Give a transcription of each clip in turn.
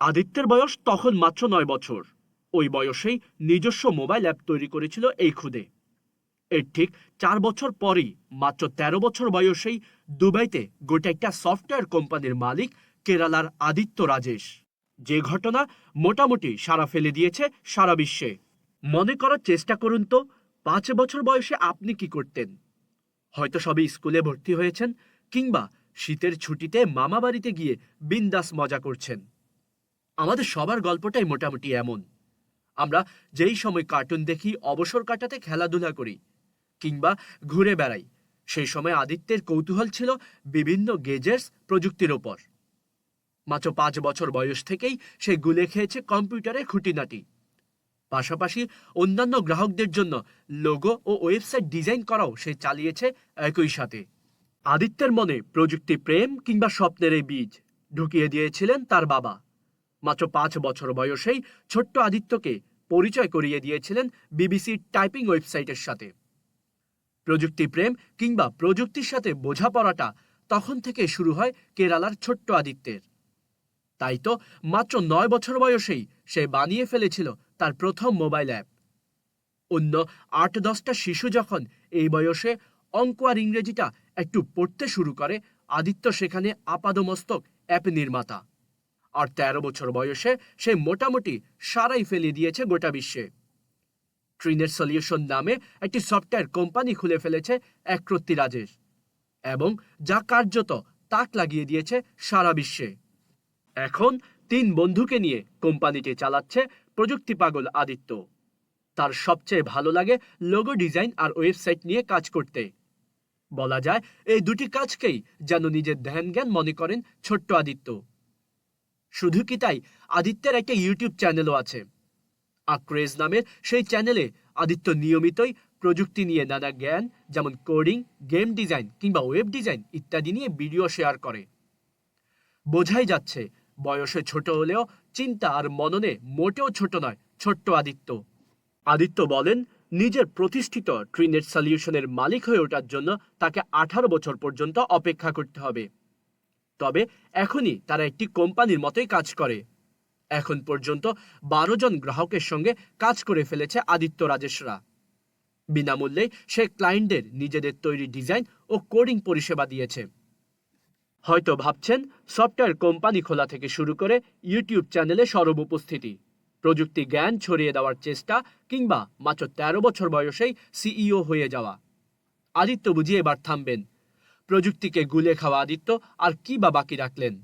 আদিত্যের বয়স তখন মাত্র নয় বছর। ওই বয়সেই নিজস্ব মোবাইল অ্যাপ তৈরি করেছিল এই খুদে। এর ঠিক চার বছর পরেই, মাত্র ১৩ বছর বয়সেই, দুবাইতে গোটা একটা সফটওয়্যার কোম্পানির মালিক কেরালার আদিত্য রাজেশ। যে ঘটনা মোটামুটি সারা ফেলে দিয়েছে সারা বিশ্বে। মনে করার চেষ্টা করুন তো, পাঁচ বছর বয়সে আপনি কি করতেন? হয়তো সবে স্কুলে ভর্তি হয়েছেন, কিংবা শীতের ছুটিতে মামা বাড়িতে গিয়ে বিন্দাস মজা করছেন। আমাদের সবার গল্পটাই মোটামুটি এমন। আমরা যেই সময় কার্টুন দেখি, অবসর কাটাতে খেলাধুলা করি, কিংবা ঘুরে বেড়াই, সেই সময় আদিত্যের কৌতূহল ছিল বিভিন্ন গেজেটস প্রযুক্তির ওপর। মাত্র পাঁচ বছর বয়স থেকেই সে গুলে খেয়েছে কম্পিউটারের খুঁটিনাটি। পাশাপাশি অন্যান্য গ্রাহকদের জন্য লোগো ও ওয়েবসাইট ডিজাইন করাও সে চালিয়েছে একই সাথে। আদিত্যের মনে প্রযুক্তি প্রেম কিংবা স্বপ্নের এই বীজ ঢুকিয়ে দিয়েছিলেন তার বাবা। মাত্র পাঁচ বছর বয়সেই ছোট্ট আদিত্যকে পরিচয় করিয়ে দিয়েছিলেন বিবিসির টাইপিং ওয়েবসাইটের সাথে। প্রযুক্তি প্রেম কিংবা প্রযুক্তির সাথে বোঝাপড়াটা তখন থেকে শুরু হয় কেরালার ছোট্ট আদিত্যের। তাই তো মাত্র নয় বছর বয়সেই সে বানিয়ে ফেলেছিল তার প্রথম মোবাইল অ্যাপ। অন্য আট দশটা শিশু যখন এই বয়সে অঙ্ক আর ইংরেজিটা একটু পড়তে শুরু করে, আদিত্য সেখানে আপাদমস্তক অ্যাপ নির্মাতা। আর তেরো বছর বয়সে সে মোটামুটি সারাই ফেলে দিয়েছে গোটা বিশ্বে। ট্রিনের সলিউশন নামে একটি সফটওয়্যার কোম্পানি খুলে ফেলেছে একরত্তি রাজেশ এবং যা কার্যত তাক লাগিয়ে দিয়েছে সারা বিশ্বে। এখন তিন বন্ধুকে নিয়ে কোম্পানিটি চালাচ্ছে প্রযুক্তি পাগল আদিত্য। তার সবচেয়ে ভালো লাগে লোগো ডিজাইন আর ওয়েবসাইট নিয়ে কাজ করতে। বলা যায়, এই দুটি কাজকেই যেন নিজের ধ্যান জ্ঞান মনে করেন ছোট্ট আদিত্য। শুধু কি তাই? আদিত্যের একটা ইউটিউব চ্যানেলও আছে। আক্রেজ নামের সেই চ্যানেলে আদিত্য নিয়মিতই প্রযুক্তি নিয়ে নানা জ্ঞান, যেমন কোডিং, গেম ডিজাইন কিংবা ওয়েব ডিজাইন ইত্যাদি নিয়ে ভিডিও শেয়ার করে। বোঝাই যাচ্ছে, বয়সে ছোট হলেও চিন্তা আর মননে মোটেও ছোট নয়, ছোট্ট আদিত্য। আদিত্য বলেন, নিজের প্রতিষ্ঠিত ট্রিনেট সলিউশনের মালিক হয়ে ওঠার জন্য তাকে আঠারো বছর পর্যন্ত অপেক্ষা করতে হবে। তবে এখনই তারা একটি কোম্পানির মতোই কাজ করে। এখন পর্যন্ত বারো জন গ্রাহকের সঙ্গে কাজ করে ফেলেছে আদিত্য রাজেশরা। বিনামূল্যে সে ক্লায়েন্টদের নিজেদের তৈরি ডিজাইন ও কোডিং পরিষেবা দিয়েছে। হয়তো ভাবছেন, সফটওয়্যার কোম্পানি খোলা থেকে শুরু করে ইউটিউব চ্যানেলে সরব উপস্থিতি। প্রযুক্তি জ্ঞান ছড়িয়ে দেওয়ার চেষ্টা কিংবা মাত্র তেরো বছর বয়সেই সিইও হয়ে যাওয়া। আদিত্য বুঝি এবার থামবেন। প্রযুক্তিকে গুলে খাওয়া আদিত্য আর কি বা বাকি রাখলেন?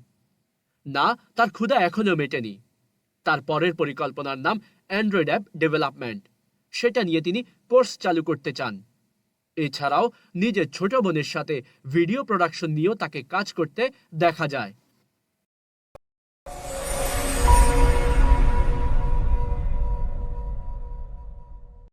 না, তার ক্ষুধা এখনও মেটেনি। তার পরের পরিকল্পনার নাম অ্যান্ড্রয়েড অ্যাপ ডেভেলপমেন্ট সেটা নিয়ে তিনি কোর্স চালু করতে চান। এছাড়াও নিজের ছোট বোনের সাথে ভিডিও প্রোডাকশন নিয়েও তাকে কাজ করতে দেখা যায়।